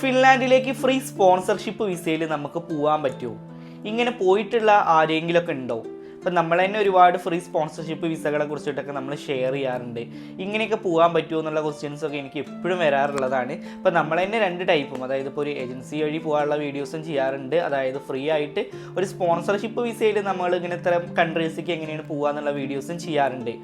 ഫിൻലാൻഡിലേക്ക് free sponsorship വിസയിൽ നമുക്ക് പോകാൻ പറ്റുമോ? ഇങ്ങനെ പോയിട്ടുള്ള ആരെങ്കിലുമൊക്കെ ഉണ്ടോ? ഇപ്പം നമ്മൾ തന്നെ ഒരുപാട് ഫ്രീ സ്പോൺസർഷിപ്പ് വിസകളെ കുറിച്ചിട്ടൊക്കെ നമ്മൾ ഷെയർ ചെയ്യാറുണ്ട്. ഇങ്ങനെയൊക്കെ പോകാൻ പറ്റുമോ എന്നുള്ള ക്വസ്റ്റ്യൻസ് ഒക്കെ എനിക്ക് എപ്പോഴും വരാറുള്ളതാണ്. ഇപ്പം നമ്മൾ തന്നെ രണ്ട് ടൈപ്പും അതായത് ഇപ്പോൾ ഒരു ഏജൻസി വഴി പോകാനുള്ള വീഡിയോസും ചെയ്യാറുണ്ട്. അതായത് ഫ്രീ ആയിട്ട് ഒരു സ്പോൺസർഷിപ്പ് വിസയിൽ നമ്മൾ ഇങ്ങനെ ഇത്തരം കൺട്രീസിലേക്ക് എങ്ങനെയാണ് പോകുക എന്നുള്ള വീഡിയോസും ചെയ്യാറുണ്ട്.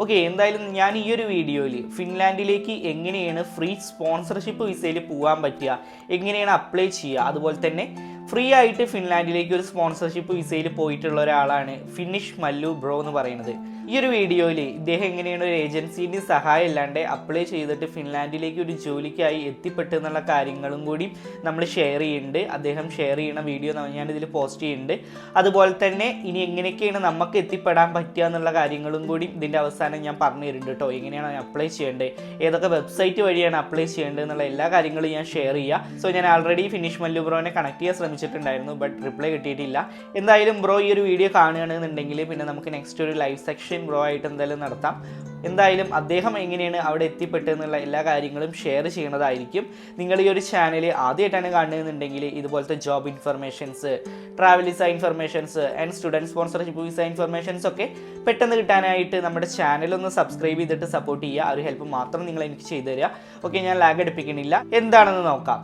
ഓക്കെ എന്തായാലും ഞാൻ ഈ ഒരു വീഡിയോയിൽ ഫിൻലാൻഡിലേക്ക് എങ്ങനെയാണ് ഫ്രീ സ്പോൺസർഷിപ്പ് വിസയിൽ പോകാൻ പറ്റുക എങ്ങനെയാണ് അപ്ലൈ ചെയ്യുക അതുപോലെ തന്നെ ഫ്രീ ആയിട്ട് ഫിൻലാൻഡിലേക്ക് ഒരു സ്പോൺസർഷിപ്പ് വിസയിൽ പോയിട്ടുള്ള ഒരാളാണ് ഫിനിഷ് മല്ലു ബ്രോ എന്ന് പറയുന്നത്. ഈ ഒരു വീഡിയോയിൽ ഇദ്ദേഹം എങ്ങനെയാണ് ഒരു ഏജൻസീന്റെ സഹായം ഇല്ലാണ്ട് അപ്ലൈ ചെയ്തിട്ട് ഫിൻലാൻഡിലേക്ക് ഒരു ജോലിക്കായി എത്തിപ്പെട്ടു എന്നുള്ള കാര്യങ്ങളും കൂടി നമ്മൾ ഷെയർ ചെയ്യുന്നുണ്ട്. അദ്ദേഹം ഷെയർ ചെയ്യുന്ന വീഡിയോ ഞാനിതിൽ പോസ്റ്റ് ചെയ്യുന്നുണ്ട്. അതുപോലെ തന്നെ ഇനി എങ്ങനെയൊക്കെയാണ് നമുക്ക് എത്തിപ്പെടാൻ പറ്റുക എന്നുള്ള കാര്യങ്ങളും കൂടി ഇതിന്റെ അവസാനം ഞാൻ പറഞ്ഞു തരുന്നുണ്ട് കേട്ടോ. എങ്ങനെയാണ് അപ്ലൈ ചെയ്യേണ്ടത്? ഏതൊക്കെ വെബ്സൈറ്റ് വഴിയാണ് അപ്ലൈ ചെയ്യേണ്ടത് എന്നുള്ള എല്ലാ കാര്യങ്ങളും ഞാൻ ഷെയർ ചെയ്യുക സോ ഞാൻ ആൾറെഡി ഫിനിഷ് മല്ലു ബ്രോനെ കണക്ട് ചെയ്യാൻ ശ്രമിച്ചിട്ടുണ്ടായിരുന്നു ബട്ട് റിപ്ലൈ കിട്ടിയിട്ടില്ല. എന്തായാലും ബ്രോ ഈ ഒരു വീഡിയോ കാണുകയാണെന്നുണ്ടെങ്കിൽ പിന്നെ നമുക്ക് നെക്സ്റ്റ് ഒരു ലൈവ് സെക്ഷൻ ബ്രോ ആയിട്ട് എന്തായാലും നടത്താം. എന്തായാലും അദ്ദേഹം എങ്ങനെയാണ് അവിടെ എത്തിപ്പെട്ടതെന്നുള്ള എല്ലാ കാര്യങ്ങളും ഷെയർ ചെയ്യുന്നതായിരിക്കും നിങ്ങൾ ഈ ഒരു ചാനൽ ആദ്യമായിട്ടാണ് കാണുന്നതെന്നുണ്ടെങ്കിൽ ഇതുപോലത്തെ job informations travel visa informations and student sponsorship visa informations ഒക്കെ പെട്ടെന്ന് കിട്ടാനായിട്ട് നമ്മുടെ ചാനൽ ഒന്ന് സബ്സ്ക്രൈബ് ചെയ്തിട്ട് സപ്പോർട്ട് ചെയ്യുക. ഒരു ഹെൽപ്പ് മാത്രം നിങ്ങൾ എനിക്ക് ചെയ്തു തരിക. ഓക്കെ ഞാൻ ലാഗ് അടുപ്പിക്കണില്ല എന്താണെന്ന് നോക്കാം.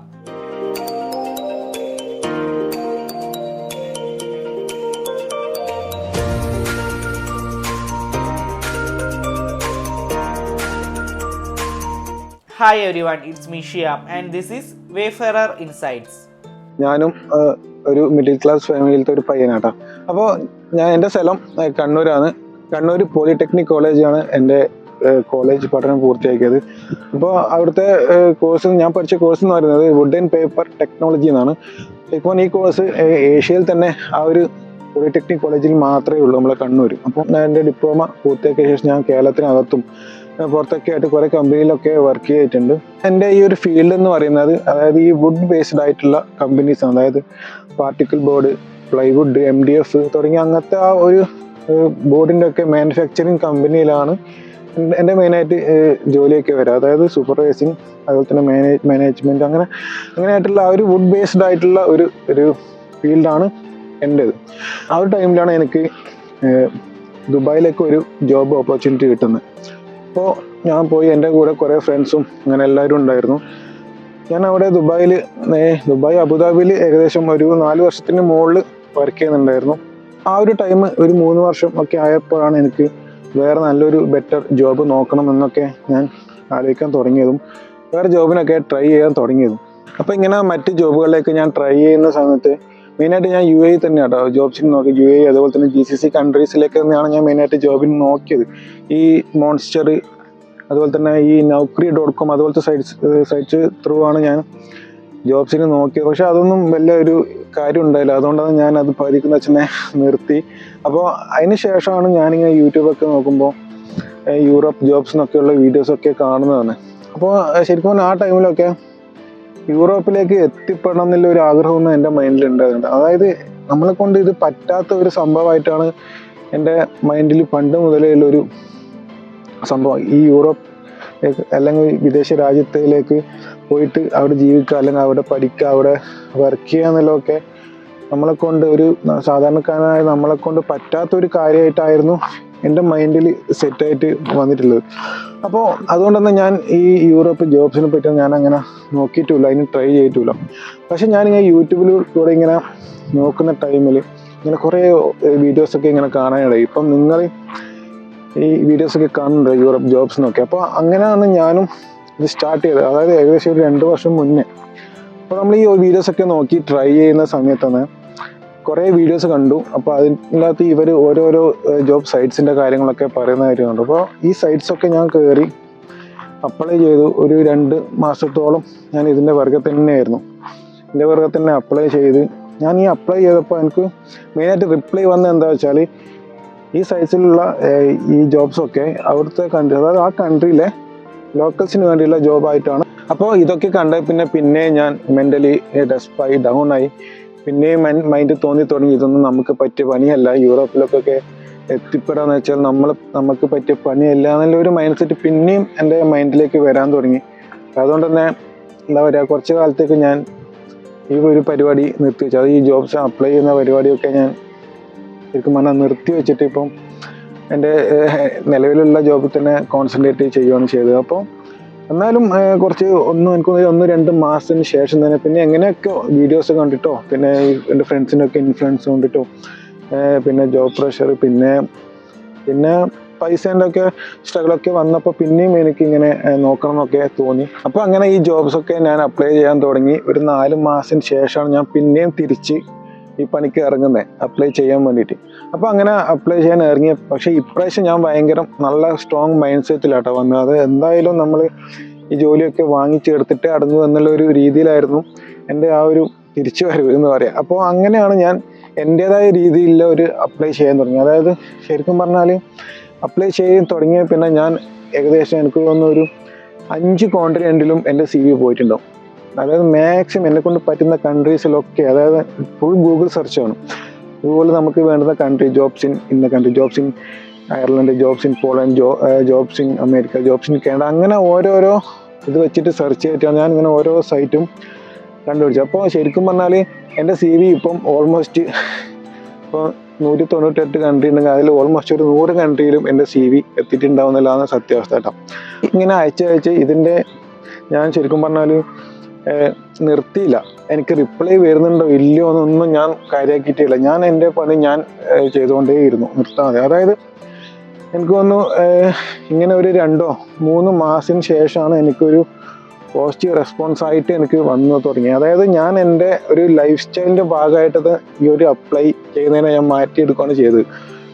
Hi everyone it's me and this is wayfarer insights ഞാനും ഒരു മിഡിൽ ക്ലാസ് ഫാമിലിയിലത്തെ ഒരു പയ്യനാട്ടാ. അപ്പോൾ ഞാൻ എന്റെ സ്ഥലം കണ്ണൂരാണ്. കണ്ണൂർ പോളിടെക്നിക് കോളേജാണ് എന്റെ കോളേജ് പഠനം പൂർത്തിയാക്കിയത്. അപ്പോൾ അവിടുത്തെ കോഴ്സ് ഞാൻ പഠിച്ച കോഴ്സ് എന്ന് പറയുന്നത് വുഡ് ആൻഡ് പേപ്പർ ടെക്നോളജി എന്നാണ് ഇപ്പോൾ ഈ കോഴ്സ് ഏഷ്യയിൽ തന്നെ ആ ഒരു പോളിടെക്നിക് കോളേജിൽ മാത്രമേ ഉള്ളൂ നമ്മളെ കണ്ണൂർ അപ്പോൾ ഞാൻ എന്റെ ഡിപ്ലോമ പൂർത്തിയാക്കിയ ശേഷം ഞാൻ കേരളത്തിനകത്തും പുറത്തൊക്കെ ആയിട്ട് കുറേ കമ്പനിയിലൊക്കെ വർക്ക് ചെയ്തിട്ടുണ്ട്. എന്റെ ഈ ഒരു ഫീൽഡ് എന്ന് പറയുന്നത് അതായത് ഈ വുഡ് ബേസ്ഡ് ആയിട്ടുള്ള കമ്പനീസ് ആണ്. അതായത് particle board plywood M D F തുടങ്ങിയ അങ്ങനത്തെ ആ ഒരു ബോർഡിന്റെ ഒക്കെ മാനുഫാക്ചറിങ് കമ്പനിയിലാണ് എന്റെ- മെയിനായിട്ട് ജോലിയൊക്കെ വരിക അതായത് സൂപ്പർവൈസിങ് അതുപോലെ തന്നെ മാനേജ് മാനേജ്മെന്റ് അങ്ങനെ അങ്ങനെയായിട്ടുള്ള ആ ഒരു വുഡ് ബേസ്ഡ് ആയിട്ടുള്ള ഒരു ഒരു ഫീൽഡാണ് എന്റേത് ആ ഒരു ടൈമിലാണ് എനിക്ക് ദുബായിലേക്ക് ഒരു ജോബ് ഓപ്പർച്യൂണിറ്റി കിട്ടുന്നത്. അപ്പോൾ ഞാൻ പോയി എന്റെ കൂടെ കുറേ ഫ്രണ്ട്സും അങ്ങനെ എല്ലാവരും ഉണ്ടായിരുന്നു. ഞാൻ അവിടെ ദുബായിൽ ദുബായ് അബുദാബിയിൽ ഏകദേശം ഒരു നാല് വർഷത്തിന് മുകളിൽ വർക്ക് ചെയ്യുന്നുണ്ടായിരുന്നു. ആ ഒരു ടൈം ഒരു മൂന്ന് വർഷം ഒക്കെ ആയപ്പോഴാണ് എനിക്ക് വേറെ നല്ലൊരു ബെറ്റർ ജോബ് നോക്കണം എന്നൊക്കെ ഞാൻ ആലോചിക്കാൻ തുടങ്ങിയതും വേറെ ജോബിനൊക്കെ ട്രൈ ചെയ്യാൻ തുടങ്ങിയതും. അപ്പോൾ ഇങ്ങനെ മറ്റ് ജോബുകളിലേക്ക് ഞാൻ ട്രൈ ചെയ്യുന്ന സമയത്ത് മെയിനായിട്ട് ഞാൻ യു എ തന്നെ കേട്ടോ ജോബ്സിന് നോക്കി യു എ അതുപോലെ തന്നെ ജി സി സി കൺട്രീസിലേക്ക് തന്നെയാണ് ഞാൻ മെയിനായിട്ട് ജോബിന് നോക്കിയത്. ഈ മോൺസ്റ്റർ അതുപോലെ തന്നെ ഈ നൗക്രി ഡോട്ട് കോം അതുപോലത്തെ സൈറ്റ്സ് സൈറ്റ്സ് ത്രൂ ആണ് ഞാൻ ജോബ്സിന് നോക്കിയത്. പക്ഷെ അതൊന്നും വലിയ ഒരു കാര്യം ഉണ്ടായില്ല. അതുകൊണ്ടാണ് ഞാൻ അത് പതിക്കുന്ന അച്ഛനെ നിർത്തി. അപ്പോൾ അതിന് ശേഷമാണ് ഞാനിങ്ങനെ യൂട്യൂബൊക്കെ നോക്കുമ്പോൾ യൂറോപ്പ് ജോബ്സ് എന്നൊക്കെയുള്ള വീഡിയോസൊക്കെ കാണുന്നതാണ്. അപ്പോൾ ശരിക്കും ആ ടൈമിലൊക്കെ യൂറോപ്പിലേക്ക് എത്തിപ്പെടണം എന്നുള്ള ഒരു ആഗ്രഹമൊന്നും എന്റെ മൈൻഡിൽ ഉണ്ടായിരുന്നു അതായത് നമ്മളെ കൊണ്ട് ഇത് പറ്റാത്ത ഒരു സംഭവമായിട്ടാണ് എന്റെ മൈൻഡിൽ പണ്ട് മുതലേ ഉള്ള ഒരു സംഭവം. ഈ യൂറോപ്പ് അല്ലെങ്കിൽ വിദേശ രാജ്യത്തിലേക്ക് പോയിട്ട് അവിടെ ജീവിക്കുക അല്ലെങ്കിൽ അവിടെ പഠിക്കുക അവിടെ വർക്ക് ചെയ്യുക എന്നുള്ളതൊക്കെ നമ്മളെ കൊണ്ട് ഒരു സാധാരണക്കാരനായ നമ്മളെ കൊണ്ട് പറ്റാത്ത ഒരു കാര്യമായിട്ടായിരുന്നു എന്റെ മൈൻഡിൽ സെറ്റായിട്ട് വന്നിട്ടുള്ളത്. അപ്പോൾ അതുകൊണ്ട് ഞാൻ ഈ യൂറോപ്പ് ജോബ്സിനെ പറ്റി ഞാൻ അങ്ങനെ നോക്കിയിട്ടില്ല അതിന് ട്രൈ ചെയ്തിട്ടില്ല പക്ഷെ ഞാനിങ്ങനെ യൂട്യൂബിൽ കൂടെ ഇങ്ങനെ നോക്കുന്ന ടൈമിൽ ഇങ്ങനെ കുറേ വീഡിയോസൊക്കെ ഇങ്ങനെ കാണാനിടയി ഇപ്പം നിങ്ങൾ ഈ വീഡിയോസൊക്കെ കാണുന്നുണ്ട് യൂറോപ്പ് ജോബ്സ് എന്നൊക്കെ? അപ്പോൾ അങ്ങനെയാണ് ഞാനും ഇത് സ്റ്റാർട്ട് ചെയ്തത്. അതായത് ഏകദേശം ഒരു രണ്ട് വർഷം മുന്നേ. അപ്പോൾ നമ്മൾ ഈ വീഡിയോസൊക്കെ നോക്കി ട്രൈ ചെയ്യുന്ന സമയത്താണ് കുറേ വീഡിയോസ് കണ്ടു. അപ്പോൾ അതിനകത്ത് ഇവർ ഓരോരോ ജോബ് സൈറ്റ്സിന്റെ കാര്യങ്ങളൊക്കെ പറയുന്ന കാര്യമുണ്ട് അപ്പോൾ ഈ സൈറ്റ്സൊക്കെ ഞാൻ കയറി അപ്ലൈ ചെയ്തു. ഒരു രണ്ട് മാസത്തോളം ഞാൻ ഇതിന്റെ വർഗത്തിൽ തന്നെയായിരുന്നു. ഇതിന്റെ വർഗത്തിൽ തന്നെ അപ്ലൈ ചെയ്ത് ഞാൻ ഈ അപ്ലൈ ചെയ്തപ്പോൾ എനിക്ക് മെയിനായിട്ട് റിപ്ലൈ വന്നത് എന്താ വെച്ചാൽ ഈ സൈസിലുള്ള ഈ ജോബ്സൊക്കെ അവിടുത്തെ കൺട്രി അതായത് ആ കൺട്രിയിലെ ലോക്കൽസിന് വേണ്ടിയുള്ള ജോബായിട്ടാണ് അപ്പോൾ ഇതൊക്കെ കണ്ട പിന്നെ പിന്നെ ഞാൻ മെന്റലി ഡെസ്പായി ഡൗൺ ആയി. പിന്നെയും മൈൻഡ് തോന്നി തുടങ്ങി. ഇതൊന്നും നമുക്ക് പറ്റിയ പണിയല്ല. യൂറോപ്പിലൊക്കെ എത്തിപ്പെടാന്ന് വെച്ചാൽ നമ്മൾ നമുക്ക് പറ്റിയ പണിയല്ല എന്നുള്ള ഒരു മൈൻഡ് സെറ്റ് പിന്നെയും എന്റെ മൈൻഡിലേക്ക് വരാൻ തുടങ്ങി. അതുകൊണ്ട് തന്നെ എന്താ പറയുക കുറച്ച് കാലത്തേക്ക് ഞാൻ ഈ ഒരു പരിപാടി നിർത്തി വെച്ചു. അത് ഈ ജോബ്സ് അപ്ലൈ ചെയ്യുന്ന പരിപാടിയൊക്കെ ഞാൻ ശരിക്കും പറഞ്ഞാൽ നിർത്തി വെച്ചിട്ട് ഇപ്പം എന്റെ നിലവിലുള്ള ജോബിൽ തന്നെ കോൺസെൻട്രേറ്റ് ചെയ്യുകയാണ് ചെയ്തത്. അപ്പോൾ എന്നാലും കുറച്ച് ഒന്ന് എനിക്ക് ഒന്ന് രണ്ട് മാസത്തിന് ശേഷം തന്നെ പിന്നെ എങ്ങനെയൊക്കെ വീഡിയോസ് കണ്ടിട്ടോ? പിന്നെ എന്റെ ഫ്രണ്ട്സിനൊക്കെ ഇൻഫ്ലുവൻസ് കൊണ്ടിട്ടോ? പിന്നെ ജോബ് പ്രഷർ പിന്നെ പിന്നെ പൈസേന്റെ ഒക്കെ സ്ട്രഗിളൊക്കെ വന്നപ്പോൾ പിന്നെയും എനിക്ക് ഇങ്ങനെ നോക്കണം എന്നൊക്കെ തോന്നി. അപ്പോൾ അങ്ങനെ ഈ ജോബ്സൊക്കെ ഞാൻ അപ്ലൈ ചെയ്യാൻ തുടങ്ങി. ഒരു നാല് മാസത്തിന് ശേഷമാണ് ഞാൻ പിന്നെയും തിരിച്ച് ഈ പണിക്ക് ഇറങ്ങുന്നത് അപ്ലൈ ചെയ്യാൻ വേണ്ടിയിട്ട്. അപ്പോൾ അങ്ങനെ അപ്ലൈ ചെയ്യാൻ ഇറങ്ങിയ പക്ഷേ ഇപ്രാവശ്യം ഞാൻ ഭയങ്കര നല്ല സ്ട്രോങ് മൈൻഡ് സെറ്റിലാട്ടോ വന്നത്. അത് എന്തായാലും നമ്മൾ ഈ ജോലിയൊക്കെ വാങ്ങിച്ചെടുത്തിട്ടേ അടങ്ങൂ എന്നുള്ള ഒരു രീതിയിലായിരുന്നു എന്റെ ആ ഒരു തിരിച്ചു വരവ് എന്ന് പറയാം. അപ്പോൾ അങ്ങനെയാണ് ഞാൻ എന്റേതായ രീതിയിലുള്ള ഒരു അപ്ലൈ ചെയ്യാൻ തുടങ്ങി അതായത് ശരിക്കും പറഞ്ഞാൽ അപ്ലൈ ചെയ്യാൻ തുടങ്ങിയ പിന്നെ ഞാൻ ഏകദേശം എനിക്ക് തോന്നുന്നൊരു അഞ്ച് കോണ്ടിനെന്റിലും എന്റെ സി വി പോയിട്ടുണ്ടാവും. അതായത് മാക്സിമം എന്നെ കൊണ്ട് പറ്റുന്ന കൺട്രീസിലൊക്കെ അതായത് ഫുൾ ഗൂഗിൾ സെർച്ച് ആണ്. ഗൂഗിൾ നമുക്ക് വേണ്ടുന്ന കൺട്രി ജോബ്സ് ഇൻ ഇന്ന country jobs in Ireland jobs in Poland Joe jobs in America jobs in Canada അങ്ങനെ ഓരോരോ ഇത് വെച്ചിട്ട് സെർച്ച് ചെയ്തിട്ടാണ് ഞാൻ ഇങ്ങനെ ഓരോ സൈറ്റും കണ്ടുപിടിച്ചത്. അപ്പോൾ ശരിക്കും പറഞ്ഞാൽ എന്റെ സി വി ഇപ്പം ഓൾമോസ്റ്റ് ഇപ്പോൾ നൂറ്റി തൊണ്ണൂറ്റെട്ട് കൺട്രി ഉണ്ടെങ്കിൽ അതിൽ ഓൾമോസ്റ്റ് ഒരു നൂറ് കൺട്രിയിലും എന്റെ സി വി എത്തിയിട്ടുണ്ടാവുന്നില്ലാന്ന് സത്യാവസ്ഥ കേട്ടോ. ഇങ്ങനെ അയച്ച് അയച്ച് ഇതിന്റെ ഞാൻ ശരിക്കും പറഞ്ഞാൽ നിർത്തിയില്ല. എനിക്ക് റിപ്ലൈ വരുന്നുണ്ടോ ഇല്ലയോ എന്നൊന്നും ഞാൻ കാര്യമാക്കിയിട്ടില്ല ഞാൻ എന്റെ പണി ഞാൻ ചെയ്തുകൊണ്ടേയിരുന്നു. നിർത്താതെ അതായത് എനിക്ക് തോന്നുന്നു ഇങ്ങനെ ഒരു രണ്ടോ മൂന്ന് മാസത്തിന് ശേഷമാണ് എനിക്കൊരു പോസിറ്റീവ് റെസ്പോൺസ് ആയിട്ട് എനിക്ക് വന്നു തുടങ്ങി. അതായത് ഞാൻ എന്റെ ഒരു ലൈഫ് സ്റ്റൈലിന്റെ ഭാഗമായിട്ടത് ഈ ഒരു അപ്ലൈ ചെയ്യുന്നതിനെ ഞാൻ മാറ്റിയെടുക്കുകയാണ് ചെയ്തത്.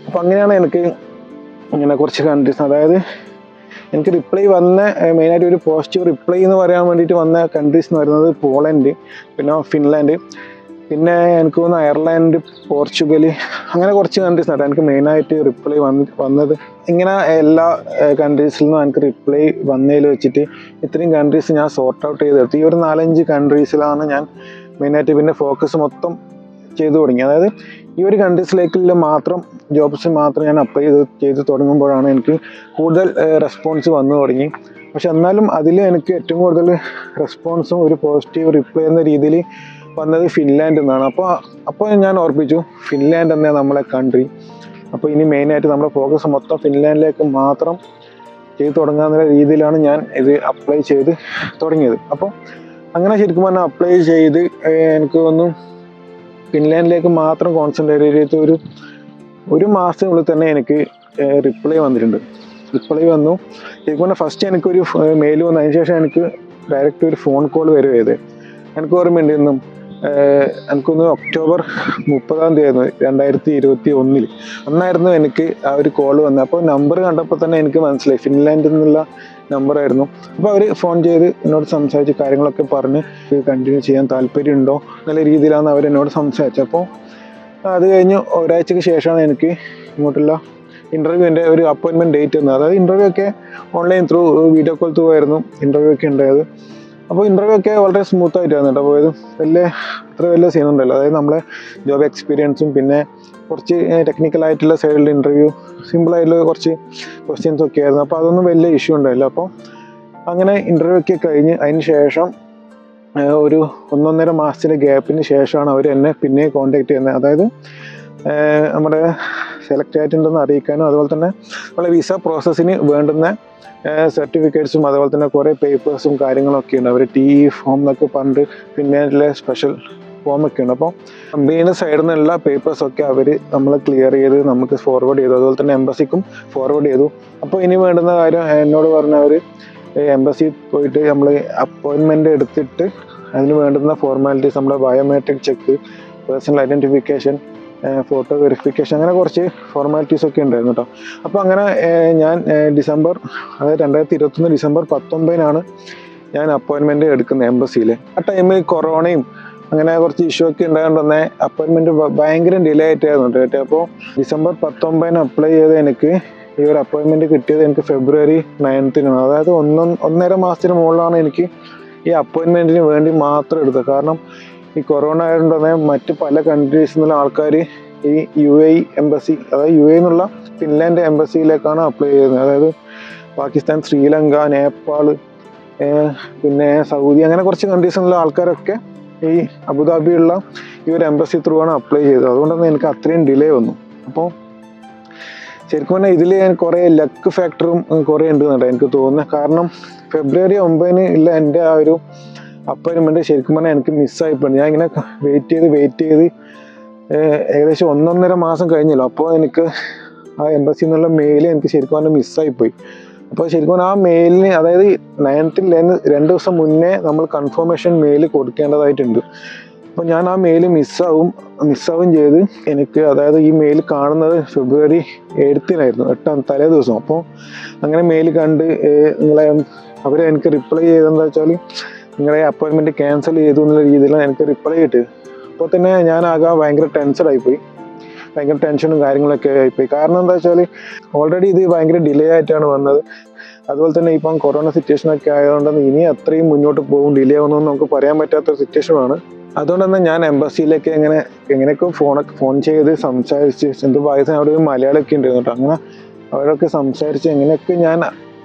അപ്പം അങ്ങനെയാണ് എനിക്ക് ഇങ്ങനെ കുറച്ച് കൺട്രീസ് അതായത് എനിക്ക് റിപ്ലൈ വന്ന മെയിനായിട്ട് ഒരു പോസിറ്റീവ് റിപ്ലൈ എന്ന് പറയാൻ വേണ്ടിയിട്ട് വന്ന കൺട്രീസ് എന്ന് പറയുന്നത് പോളണ്ട് പിന്നെ ഫിൻലാൻഡ് പിന്നെ എനിക്ക് തോന്നുന്നു അയർലാൻഡ് പോർച്ചുഗൽ അങ്ങനെ കുറച്ച് കൺട്രീസ് ആണ് എനിക്ക് മെയിനായിട്ട് റിപ്ലൈ വന്ന് വന്നത് ഇങ്ങനെ എല്ലാ കൺട്രീസിൽ നിന്നും എനിക്ക് റിപ്ലൈ വന്നതിൽ വെച്ചിട്ട് ഇത്രയും കൺട്രീസ് ഞാൻ സോർട്ട് ഔട്ട് ചെയ്തെടുത്തു. ഈ ഒരു നാലഞ്ച് കൺട്രീസിലാണ് ഞാൻ മെയിനായിട്ട് പിന്നെ ഫോക്കസ് മൊത്തം ചെയ്തു തുടങ്ങി. അതായത് ഈ ഒരു കൺട്രീസിലേക്കിൽ മാത്രം ജോബ്സ് മാത്രം ഞാൻ അപ്ലൈ ചെയ്ത് ചെയ്ത് തുടങ്ങുമ്പോഴാണ് എനിക്ക് കൂടുതൽ റെസ്പോൺസ് വന്നു തുടങ്ങി. പക്ഷെ എന്നാലും അതിൽ എനിക്ക് ഏറ്റവും കൂടുതൽ റെസ്പോൺസും ഒരു പോസിറ്റീവ് റിപ്ലൈ എന്ന രീതിയിൽ വന്നത് ഫിൻലാൻഡ് എന്നാണ് അപ്പോൾ അപ്പോൾ ഞാൻ ഓർപ്പിച്ചു ഫിൻലാൻഡ് എന്ന നമ്മളെ കൺട്രി അപ്പോൾ ഇനി മെയിനായിട്ട് നമ്മുടെ ഫോക്കസ് മൊത്തം ഫിൻലാൻഡിലേക്ക് മാത്രം ചെയ്ത് തുടങ്ങാൻ രീതിയിലാണ് ഞാൻ ഇത് അപ്ലൈ ചെയ്ത് തുടങ്ങിയത്. അപ്പോൾ അങ്ങനെ ശരിക്കും പറഞ്ഞാൽ അപ്ലൈ ചെയ്ത് എനിക്ക് തോന്നുന്നു ഫിൻലാൻഡിലേക്ക് മാത്രം കോൺസെൻട്രേറ്റ് ചെയ്ത് ഒരു ഒരു മാസത്തിനുള്ളിൽ തന്നെ എനിക്ക് റിപ്ലൈ വന്നിട്ടുണ്ട്. റിപ്ലൈ വന്നു. എനിക്ക് ഫസ്റ്റ് എനിക്കൊരു മെയിൽ വന്നു. അതിന് ശേഷം എനിക്ക് ഡയറക്റ്റ് ഒരു ഫോൺ കോൾ വരും ചെയ്ത് എനിക്ക് ഓർമ്മയുണ്ട് ഇന്നും എനിക്കൊന്ന് ഒക്ടോബർ മുപ്പതാം തീയതി രണ്ടായിരത്തി ഇരുപത്തി ഒന്നിൽ അന്നായിരുന്നു എനിക്ക് ആ ഒരു കോൾ വന്നത്. അപ്പോൾ നമ്പർ കണ്ടപ്പോൾ തന്നെ എനിക്ക് മനസ്സിലായി. ഫിൻലാൻഡിൽ നിന്നുള്ള നമ്പറായിരുന്നു അപ്പോൾ അവർ ഫോൺ ചെയ്ത് എന്നോട് സംസാരിച്ച് കാര്യങ്ങളൊക്കെ പറഞ്ഞ് കണ്ടിന്യൂ ചെയ്യാൻ താല്പര്യമുണ്ടോ നല്ല രീതിയിലാണ് അവർ എന്നോട് സംസാരിച്ചത്. അപ്പോൾ അത് കഴിഞ്ഞ് ഒരാഴ്ചക്ക് ശേഷമാണ് എനിക്ക് ഇങ്ങോട്ടുള്ള ഇന്റർവ്യൂവിന്റെ ഒരു അപ്പോയിൻമെന്റ് ഡേറ്റ് തന്നത്. അതായത് ഇന്റർവ്യൂ ഒക്കെ online through video call through ആയിരുന്നു. ഇന്റർവ്യൂ ഒക്കെ ഉണ്ടായത്. അപ്പോൾ ഇന്റർവ്യൂ ഒക്കെ വളരെ സ്മൂത്ത് ആയിട്ടാണ് കേട്ടോ പോയത് വലിയ അത്ര വലിയ സീനൊന്നുമില്ല അതായത് നമ്മളെ ജോബ് എക്സ്പീരിയൻസും പിന്നെ കുറച്ച് ടെക്നിക്കൽ ആയിട്ടുള്ള സൈഡിൽ ഇന്റർവ്യൂ സിമ്പിളായിട്ടുള്ള കുറച്ച് ക്വസ്റ്റ്യൻസ് ഒക്കെ ആയിരുന്നു. അപ്പോൾ അതൊന്നും വലിയ ഇഷ്യൂ ഉണ്ടായില്ല. അപ്പോൾ അങ്ങനെ ഇന്റർവ്യൂ ഒക്കെ കഴിഞ്ഞ് അതിന് ശേഷം ഒരു ഒന്നൊന്നര മാസത്തിന്റെ ഗ്യാപ്പിന് ശേഷമാണ് അവർ എന്നെ പിന്നെ കോൺടാക്ട് ചെയ്യുന്നത്. അതായത് നമ്മുടെ സെലക്ട് ആയിട്ടുണ്ടെന്ന് അറിയിക്കാനും അതുപോലെ തന്നെ നമ്മളെ വിസ പ്രോസസ്സിന് വേണ്ടുന്ന സർട്ടിഫിക്കറ്റ്സും അതുപോലെ തന്നെ കുറേ പേപ്പേഴ്സും കാര്യങ്ങളൊക്കെ ഉണ്ട്. അവർ ടി ഫോം എന്നൊക്കെ പറഞ്ഞിട്ട് പിന്നെ സ്പെഷ്യൽ ഫോമൊക്കെ ഉണ്ട് അപ്പോൾ കമ്പനിയുടെ സൈഡിൽ നിന്ന് എല്ലാ പേപ്പേഴ്സൊക്കെ അവർ നമ്മൾ ക്ലിയർ ചെയ്ത് നമുക്ക് ഫോർവേഡ് ചെയ്തു. അതുപോലെ തന്നെ എംബസിക്കും ഫോർവേഡ് ചെയ്തു. അപ്പോൾ ഇനി വേണ്ടുന്ന കാര്യം എന്നോട് പറഞ്ഞവർ എംബസി പോയിട്ട് നമ്മൾ അപ്പോയിൻമെന്റ് എടുത്തിട്ട് അതിന് വേണ്ടുന്ന ഫോർമാലിറ്റീസ് നമ്മുടെ biometric check personal identification photo verification അങ്ങനെ കുറച്ച് ഫോർമാലിറ്റീസ് ഒക്കെ ഉണ്ടായിരുന്നു കേട്ടോ അപ്പോൾ അങ്ങനെ ഞാൻ ഡിസംബർ അതായത് രണ്ടായിരത്തി ഇരുപത്തൊന്ന് ഡിസംബർ പത്തൊമ്പതിനാണ് ഞാൻ അപ്പോയിൻമെന്റ് എടുക്കുന്നത് എംബസിയിൽ ആ ടൈമിൽ കൊറോണയും അങ്ങനെ കുറച്ച് ഇഷ്യൂ ഒക്കെ ഉണ്ടായതുകൊണ്ട് തന്നെ അപ്പോയിൻമെന്റ് ഭയങ്കര ഡിലേ ആയിട്ടായിരുന്നു കേട്ടോ. അപ്പോൾ ഡിസംബർ പത്തൊമ്പതിന് അപ്ലൈ ചെയ്ത് എനിക്ക്. ഈ ഒരു അപ്പോയിൻമെന്റ് കിട്ടിയത് എനിക്ക് ഫെബ്രുവരി നയൻത്തിനാണ് അതായത് ഒന്നും ഒന്നര മാസത്തിന് മുകളിലാണ് എനിക്ക് ഈ അപ്പോയിൻമെന്റിന് വേണ്ടി മാത്രം എടുത്തത്. കാരണം ഈ കൊറോണ ആയതുകൊണ്ട് തന്നെ മറ്റ് പല കൺട്രീസിൽ നിന്നുള്ള ആൾക്കാർ ഈ യു എ എംബസി അതായത് യു എ എന്നുള്ള ഫിൻലാൻഡ് എംബസിയിലേക്കാണ് അപ്ലൈ ചെയ്യുന്നത്. അതായത് പാകിസ്ഥാൻ ശ്രീലങ്ക നേപ്പാൾ പിന്നെ സൗദി അങ്ങനെ കുറച്ച് കൺട്രീസിലുള്ള ആൾക്കാരൊക്കെ ഈ അബുദാബിയുള്ള ഈ ഒരു എംബസി ത്രൂ ആണ് അപ്ലൈ ചെയ്തത്. അതുകൊണ്ടാണ് എനിക്ക് അത്രയും ഡിലേ വന്നു. അപ്പോൾ ശരിക്കും പറഞ്ഞാൽ ഇതിൽ ഞാൻ കുറേ ലക്ക് ഫാക്ടറും കുറേ ഉണ്ട് കേട്ടോ എനിക്ക് തോന്നുന്നത് കാരണം ഫെബ്രുവരി ഒമ്പതിന് ഉള്ള എന്റെ ആ ഒരു അപ്പോയിൻമെന്റ് ശരിക്കും പറഞ്ഞാൽ എനിക്ക് മിസ്സായിപ്പോയി ഞാൻ ഇങ്ങനെ വെയിറ്റ് ചെയ്ത് വെയിറ്റ് ചെയ്ത് ഏകദേശം ഒന്നൊന്നര മാസം കഴിഞ്ഞല്ലോ. അപ്പോൾ എനിക്ക് ആ എംബസിന്നുള്ള മെയിൽ എനിക്ക് ശരിക്കും പറഞ്ഞാൽ മിസ്സായിപ്പോയി അപ്പോൾ ശരിക്കും ആ മെയിലിന് അതായത് നയൻത്തിൽ രണ്ട് ദിവസം മുന്നേ നമ്മൾ കൺഫർമേഷൻ മെയിൽ കൊടുക്കേണ്ടതായിട്ടുണ്ട്. അപ്പോൾ ഞാൻ ആ മെയിൽ മിസ്സാവും മിസ്സാവും ചെയ്ത് എനിക്ക് അതായത് ഈ മെയിൽ കാണുന്നത് ഫെബ്രുവരി എഴുത്തിനായിരുന്നു എട്ടാം തലേ ദിവസം. അപ്പോൾ അങ്ങനെ മെയിൽ കണ്ട് നിങ്ങളെ അവർ എനിക്ക് റിപ്ലൈ ചെയ്തെന്ന് വെച്ചാൽ നിങ്ങളെ അപ്പോയിൻമെന്റ് ക്യാൻസൽ ചെയ്തു എന്നുള്ള രീതിയിലാണ് എനിക്ക് റിപ്ലൈ കിട്ടിയത്. അപ്പോൾ തന്നെ ഞാൻ ആകെ ഭയങ്കര ടെൻസ്ഡ് ആയിപ്പോയി ഭയങ്കര ടെൻഷനും കാര്യങ്ങളൊക്കെ ആയിപ്പോയി. കാരണം എന്താ വെച്ചാൽ ഓൾറെഡി ഇത് ഭയങ്കര ഡിലേ ആയിട്ടാണ് വന്നത്. അതുപോലെ തന്നെ ഇപ്പം കൊറോണ സിറ്റുവേഷൻ ഒക്കെ ആയതുകൊണ്ട് ഇനി അത്രയും മുന്നോട്ട് പോകും ഡിലേ ആവുന്നതെന്ന് നമുക്ക് പറയാൻ പറ്റാത്ത സിറ്റുവേഷനാണ് അതുകൊണ്ട് തന്നെ ഞാൻ എംബസിയിലേക്ക് എങ്ങനെ എങ്ങനെയൊക്കെ ഫോണൊക്കെ ഫോൺ ചെയ്ത് സംസാരിച്ച് എന്ത് ഭാഗ്യത്തിന് അവിടെ ഒരു മലയാളമൊക്കെ ഉണ്ടായിരുന്നു അങ്ങനെ അവരൊക്കെ സംസാരിച്ച് എങ്ങനെയൊക്കെ ഞാൻ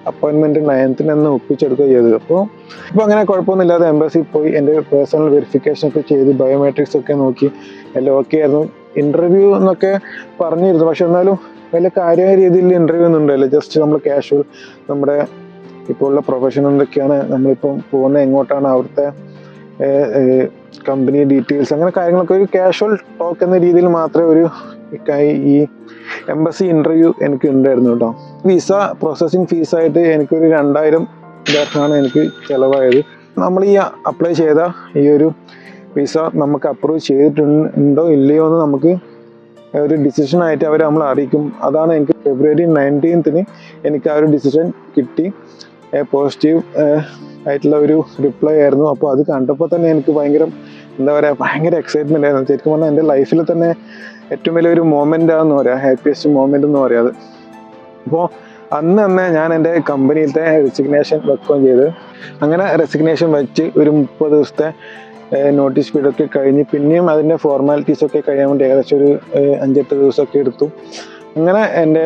അപ്പോയിൻമെന്റ് നയൻത്തിന് എന്ന് ഒപ്പിച്ചെടുക്കുക ചെയ്തത് അപ്പോൾ ഇപ്പോൾ അങ്ങനെ കുഴപ്പമൊന്നുമില്ലാതെ എംബസിയിൽ പോയി എന്റെ പേഴ്സണൽ വെരിഫിക്കേഷൻ ഒക്കെ ചെയ്ത് ബയോമെട്രിക്സ് ഒക്കെ നോക്കി എല്ലാം ഓക്കെ ആയിരുന്നു. ഇന്റർവ്യൂ എന്നൊക്കെ പറഞ്ഞിരുന്നു. പക്ഷെ എന്നാലും വലിയ കാര്യമായ രീതിയിൽ ഇന്റർവ്യൂ ഒന്നും ഉണ്ടല്ലോ ജസ്റ്റ് നമ്മൾ കാഷ്വൽ നമ്മുടെ ഇപ്പോൾ ഉള്ള പ്രൊഫഷൻ എന്തൊക്കെയാണ് നമ്മളിപ്പം പോകുന്ന എങ്ങോട്ടാണ് അവിടുത്തെ കമ്പനി ഡീറ്റെയിൽസ് അങ്ങനെ കാര്യങ്ങളൊക്കെ ഒരു കാഷ്വൽ ടോക്ക് എന്ന രീതിയിൽ മാത്രമേ ഒരു ഈ എംബസി ഇന്റർവ്യൂ എനിക്ക് ഉണ്ടായിരുന്നു കേട്ടോ. വിസ പ്രോസസ്സിങ് ഫീസായിട്ട് എനിക്കൊരു രണ്ടായിരം ആണ് എനിക്ക് ചിലവായത്. നമ്മൾ ഈ അപ്ലൈ ചെയ്ത ഈ ഒരു വിസ നമുക്ക് അപ്രൂവ് ചെയ്തിട്ടുണ്ടോ ഇല്ലയോ എന്ന് നമുക്ക് ഒരു ഡിസിഷൻ ആയിട്ട് അവർ നമ്മളെ അറിയിക്കും. അതാണ് എനിക്ക് ഫെബ്രുവരി നയന്റീൻത്തിന് എനിക്ക് ആ ഒരു ഡിസിഷൻ കിട്ടി. പോസിറ്റീവ് ആയിട്ടുള്ള ഒരു റിപ്ലൈ ആയിരുന്നു. അപ്പോൾ അത് കണ്ടപ്പോൾ തന്നെ എനിക്ക് ഭയങ്കര എന്താ പറയുക ഭയങ്കര എക്സൈറ്റ്മെന്റ് ആയിരുന്നു. ശരിക്കും പറഞ്ഞാൽ എന്റെ ലൈഫിൽ തന്നെ ഏറ്റവും വലിയൊരു മൊമെന്റ് ആണെന്ന് പറയാം. ഹാപ്പിയസ്റ്റ് മൊമെന്റ് എന്ന് പറയാം അത്. അപ്പോൾ അന്ന് തന്നെ ഞാൻ എന്റെ കമ്പനിയിലത്തെ റെസിഗ്നേഷൻ വെക്കുകയും ചെയ്ത്. അങ്ങനെ റെസിഗ്നേഷൻ വെച്ച് ഒരു മുപ്പത് ദിവസത്തെ നോട്ടീസ് പീരീഡൊക്കെ കഴിഞ്ഞ് പിന്നെയും അതിന്റെ ഫോർമാലിറ്റീസൊക്കെ കഴിയാൻ വേണ്ടി ഏകദേശം ഒരു അഞ്ചെട്ട് ദിവസമൊക്കെ എടുത്തു. അങ്ങനെ എന്റെ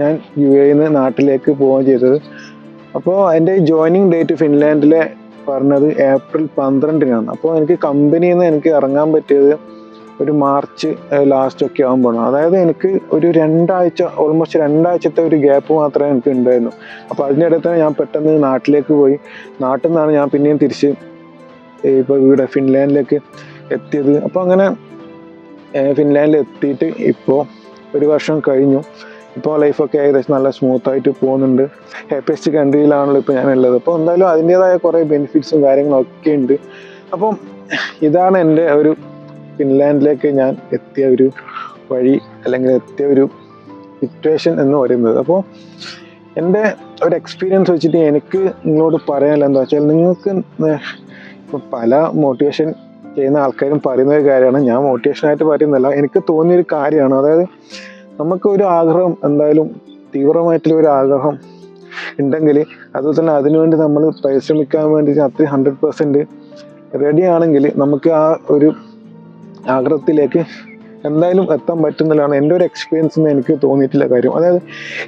ഞാൻ യു എയിൽ നിന്ന് നാട്ടിലേക്ക് പോവുകയും ചെയ്തത്. അപ്പോൾ എന്റെ ജോയിനിങ് ഡേറ്റ് ഫിൻലാൻഡിലെ പറഞ്ഞത് ഏപ്രിൽ പന്ത്രണ്ടിനാണ്. അപ്പോൾ എനിക്ക് കമ്പനിയിൽ നിന്ന് എനിക്ക് ഇറങ്ങാൻ പറ്റിയത് ഒരു മാർച്ച് ലാസ്റ്റ് ഒക്കെ ആകുമ്പോഴാണ് അതായത് എനിക്ക് ഒരു രണ്ടാഴ്ച ഓൾമോസ്റ്റ് രണ്ടാഴ്ചത്തെ ഒരു ഗ്യാപ്പ് മാത്രമേ എനിക്ക് ഉണ്ടായിരുന്നു അപ്പോൾ അതിന്റെ ഇടയിൽ തന്നെ ഞാൻ പെട്ടെന്ന് നാട്ടിലേക്ക് പോയി. നാട്ടിൽ നിന്നാണ് ഞാൻ പിന്നെയും തിരിച്ച് ഇപ്പോൾ ഇവിടെ ഫിൻലാൻഡിലേക്ക് എത്തിയത്. അപ്പോൾ അങ്ങനെ ഫിൻലാൻഡിൽ എത്തിയിട്ട് ഇപ്പോൾ ഒരു വർഷം കഴിഞ്ഞു. ഇപ്പോൾ ലൈഫൊക്കെ ഏകദേശം നല്ല സ്മൂത്ത് ആയിട്ട് പോകുന്നുണ്ട്. ഹാപ്പിയസ്റ്റ് കൺട്രിയിലാണല്ലോ ഇപ്പോൾ ഞാനുള്ളത്. അപ്പോൾ എന്തായാലും അതിന്റെതായ കുറേ ബെനിഫിറ്റ്സും കാര്യങ്ങളും ഒക്കെ ഉണ്ട്. അപ്പം ഇതാണ് എന്റെ ഒരു ഫിൻലാൻഡിലേക്ക് ഞാൻ എത്തിയ ഒരു വഴി അല്ലെങ്കിൽ എത്തിയ ഒരു സിറ്റുവേഷൻ എന്ന് പറയുന്നത്. അപ്പോൾ എന്റെ ഒരു എക്സ്പീരിയൻസ് വെച്ചിട്ട് എനിക്ക് നിങ്ങളോട് പറയാനുള്ള എന്താ വെച്ചാൽ നിങ്ങൾക്ക് ഇപ്പോൾ പല മോട്ടിവേഷൻ ചെയ്യുന്ന ആൾക്കാരും പറയുന്ന ഒരു കാര്യമാണ്. ഞാൻ മോട്ടിവേഷനായിട്ട് പറയുന്നില്ല എനിക്ക് തോന്നിയൊരു കാര്യമാണ്. അതായത് നമുക്കൊരു ആഗ്രഹം എന്തായാലും തീവ്രമായിട്ടുള്ള ഒരു ആഗ്രഹം ഉണ്ടെങ്കിൽ അതുപോലെ തന്നെ അതിനുവേണ്ടി നമ്മൾ പരിശ്രമിക്കാൻ വേണ്ടി അത്രയും ഹൺഡ്രഡ് പെർസെന്റ് റെഡി ആണെങ്കിൽ നമുക്ക് ആ ഒരു ആഗ്രഹത്തിലേക്ക് എന്തായാലും എത്താൻ പറ്റുന്നതാണ്. എന്റെ ഒരു എക്സ്പീരിയൻസ് എന്ന് എനിക്ക് തോന്നിയിട്ടുള്ള കാര്യം. അതായത്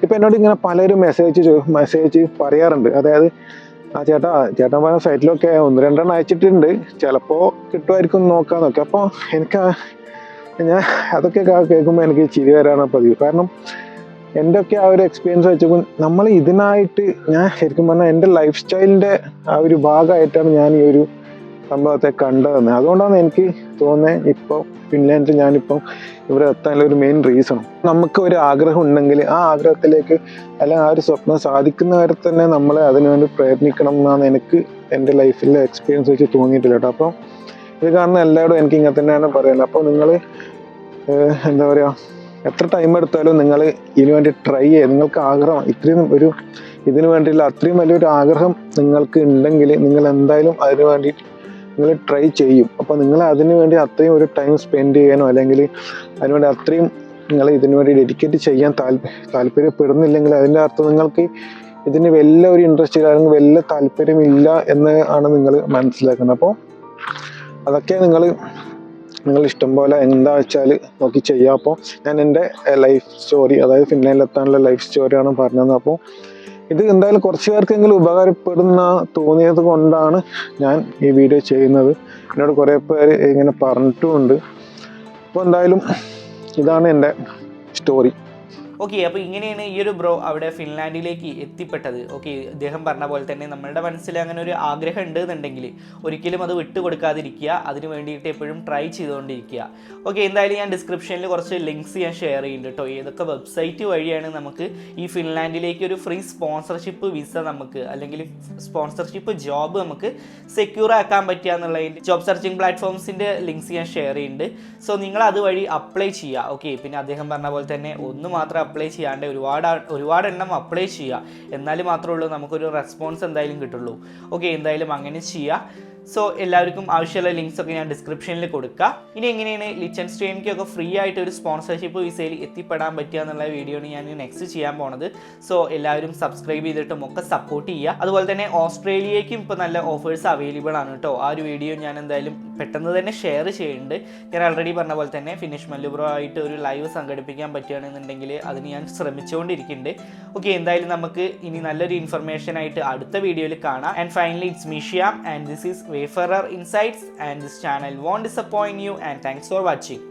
ഇപ്പം എന്നോട് ഇങ്ങനെ പലരും മെസ്സേജ് മെസ്സേജ് പറയാറുണ്ട്. അതായത് ആ ചേട്ടാ ചേട്ടൻ പറഞ്ഞ സൈറ്റിലൊക്കെ ഒന്ന് രണ്ടെണ്ണം അയച്ചിട്ടുണ്ട്. ചിലപ്പോ കിട്ടുമായിരിക്കും നോക്കാന്നൊക്കെ. അപ്പോൾ എനിക്ക് ഞാൻ അതൊക്കെ കേൾക്കുമ്പോൾ എനിക്ക് ചിരി വരാണ് പതിവ്. കാരണം എന്റെ ഒക്കെ ആ ഒരു എക്സ്പീരിയൻസ് വെച്ചപ്പോൾ നമ്മൾ ഇതിനായിട്ട് ഞാൻ ശരിക്കും പറഞ്ഞാൽ എന്റെ ലൈഫ് സ്റ്റൈലിന്റെ ആ ഒരു ഭാഗമായിട്ടാണ് ഞാൻ ഈ ഒരു സംഭവത്തെ കണ്ടതെന്ന് അതുകൊണ്ടാണ് എനിക്ക് തോന്നുന്നത് ഇപ്പോൾ ഫിൻലാൻഡിൽ ഞാനിപ്പം ഇവിടെ എത്താനുള്ള ഒരു മെയിൻ റീസൺ നമുക്ക് ഒരു ആഗ്രഹം ഉണ്ടെങ്കിൽ ആ ആഗ്രഹത്തിലേക്ക് അല്ലെങ്കിൽ ആ ഒരു സ്വപ്നം സാധിക്കുന്നവരെ തന്നെ നമ്മൾ അതിനുവേണ്ടി പ്രയത്നിക്കണം എന്നാണ് എനിക്ക് എന്റെ ലൈഫിലെ എക്സ്പീരിയൻസ് വെച്ച് തോന്നിയിട്ടില്ല കേട്ടോ. അപ്പം ഇത് കാണുന്ന എല്ലാവരും എനിക്ക് ഇങ്ങനെ തന്നെയാണ് പറയുന്നത്. അപ്പോൾ നിങ്ങൾ എന്താ പറയുക എത്ര ടൈം എടുത്താലും നിങ്ങൾ ഇതിനു വേണ്ടി ട്രൈ ചെയ്യുക നിങ്ങൾക്ക് ആഗ്രഹം ഇത്രയും ഒരു ഇതിനു വേണ്ടിയുള്ള അത്രയും വലിയൊരു ആഗ്രഹം നിങ്ങൾക്ക് ഉണ്ടെങ്കിൽ നിങ്ങൾ എന്തായാലും അതിനു വേണ്ടി നിങ്ങൾ ട്രൈ ചെയ്യും. അപ്പോൾ നിങ്ങൾ അതിനു വേണ്ടി അത്രയും ഒരു ടൈം സ്പെൻഡ് ചെയ്യാനോ അല്ലെങ്കിൽ അതിനുവേണ്ടി അത്രയും നിങ്ങൾ ഇതിനു വേണ്ടി ഡെഡിക്കേറ്റ് ചെയ്യാൻ താല്പ താല്പര്യപ്പെടുന്നില്ലെങ്കിൽ അതിന്റെ അർത്ഥം നിങ്ങൾക്ക് ഇതിന് വല്ല ഒരു ഇൻട്രസ്റ്റ് ഇല്ല അല്ലെങ്കിൽ വല്ല താല്പര്യമില്ല എന്ന് ആണ് നിങ്ങൾ മനസ്സിലാക്കുന്നത്. അപ്പോൾ അതൊക്കെ നിങ്ങൾ നിങ്ങൾ ഇഷ്ടം പോലെ എന്താ വെച്ചാൽ നോക്കി ചെയ്യാം. അപ്പോൾ ഞാൻ എന്റെ ലൈഫ് സ്റ്റോറി അതായത് ഫിൻലാൻഡിലെത്താനുള്ള ലൈഫ് സ്റ്റോറിയാണ് പറഞ്ഞത്. അപ്പോൾ ഇത് എന്തായാലും കുറച്ച് പേർക്കെങ്കിലും ഉപകാരപ്പെടുന്ന തോന്നിയത് കൊണ്ടാണ് ഞാൻ ഈ വീഡിയോ ചെയ്യുന്നത്. എന്നോട് കുറേ പേര് ഇങ്ങനെ പറഞ്ഞിട്ടുമുണ്ട്. അപ്പോൾ എന്തായാലും ഇതാണ് എന്റെ സ്റ്റോറി ഓക്കെ അപ്പോൾ ഇങ്ങനെയാണ് ഈ ഒരു ബ്രോ അവിടെ ഫിൻലാൻഡിലേക്ക് എത്തിപ്പെട്ടത്. ഓക്കെ ഇദ്ദേഹം പറഞ്ഞ പോലെ തന്നെ നമ്മളുടെ മനസ്സിൽ അങ്ങനെ ഒരു ആഗ്രഹം ഉണ്ട് എന്നുണ്ടെങ്കിൽ ഒരിക്കലും അത് വിട്ടുകൊടുക്കാതിരിക്കുക അതിന് വേണ്ടിയിട്ട് എപ്പോഴും ട്രൈ ചെയ്തുകൊണ്ടിരിക്കുക. ഓക്കെ എന്തായാലും ഞാൻ ഡിസ്ക്രിപ്ഷനിൽ കുറച്ച് ലിങ്ക്സ് ഞാൻ ഷെയർ ചെയ്യുന്നുണ്ട് കേട്ടോ ഏതൊക്കെ വെബ്സൈറ്റ് വഴിയാണ് നമുക്ക് ഈ ഫിൻലാൻഡിലേക്ക് ഒരു ഫ്രീ സ്പോൺസർഷിപ്പ് വിസ നമുക്ക് അല്ലെങ്കിൽ സ്പോൺസർഷിപ്പ് ജോബ് നമുക്ക് സെക്യൂർ ആക്കാൻ പറ്റുക എന്നുള്ളതിന്റെ ജോബ് സെർച്ചിങ് പ്ലാറ്റ്ഫോംസിന്റെ ലിങ്ക്സ് ഞാൻ ഷെയർ ചെയ്യുന്നുണ്ട്. സോ നിങ്ങൾ അതുവഴി അപ്ലൈ ചെയ്യുക. ഓക്കെ പിന്നെ അദ്ദേഹം പറഞ്ഞ പോലെ തന്നെ ഒന്ന് മാത്രം അപ്ലൈ ചെയ്യാണ്ട് ഒരുപാട് ഒരുപാട് എണ്ണം അപ്ലൈ ചെയ്യുക. എന്നാൽ മാത്രമേ ഉള്ളൂ നമുക്കൊരു റെസ്പോൺസ് എന്തായാലും കിട്ടുള്ളൂ. ഓക്കെ എന്തായാലും അങ്ങനെ ചെയ്യുക സോ എല്ലാവർക്കും ആവശ്യമുള്ള ലിങ്ക്സ് ഒക്കെ ഞാൻ ഡിസ്ക്രിപ്ഷനിൽ കൊടുക്കാം. ഇനി എങ്ങനെയാണ് ലിച്ചൻ സ്ട്രീമിക്കൊക്കെ ഫ്രീ ആയിട്ട് ഒരു സ്പോൺസർഷിപ്പ് വിസയിൽ എത്തിപ്പെടാൻ പറ്റുക എന്നുള്ള വീഡിയോ ആണ് ഞാൻ നെക്സ്റ്റ് ചെയ്യാൻ പോണത്. സോ എല്ലാവരും സബ്സ്ക്രൈബ് ചെയ്തിട്ടും ഒക്കെ സപ്പോർട്ട് ചെയ്യുക. അതുപോലെ തന്നെ ഓസ്ട്രേലിയക്കും ഇപ്പോൾ നല്ല ഓഫേഴ്സ് അവൈലബിൾ ആണ് കേട്ടോ. ആ ഒരു വീഡിയോ ഞാൻ എന്തായാലും പെട്ടെന്ന് തന്നെ ഷെയർ ചെയ്യുന്നുണ്ട്. ഞാൻ ഓൾറെഡി പറഞ്ഞ പോലെ തന്നെ ഫിനിഷ് മല്ലുബ്രോ ആയിട്ട് ഒരു ലൈവ് സംഘടിപ്പിക്കാൻ പറ്റുകയാണെന്നുണ്ടെങ്കിൽ അതിന് ഞാൻ ശ്രമിച്ചുകൊണ്ടിരിക്കുന്നുണ്ട്. ഓക്കെ എന്തായാലും നമുക്ക് ഇനി നല്ലൊരു ഇൻഫർമേഷൻ ആയിട്ട് അടുത്ത വീഡിയോയിൽ കാണാം. And finally it's മീഷ്യാം and this is wayfarer insights and this channel won't disappoint you and thanks for watching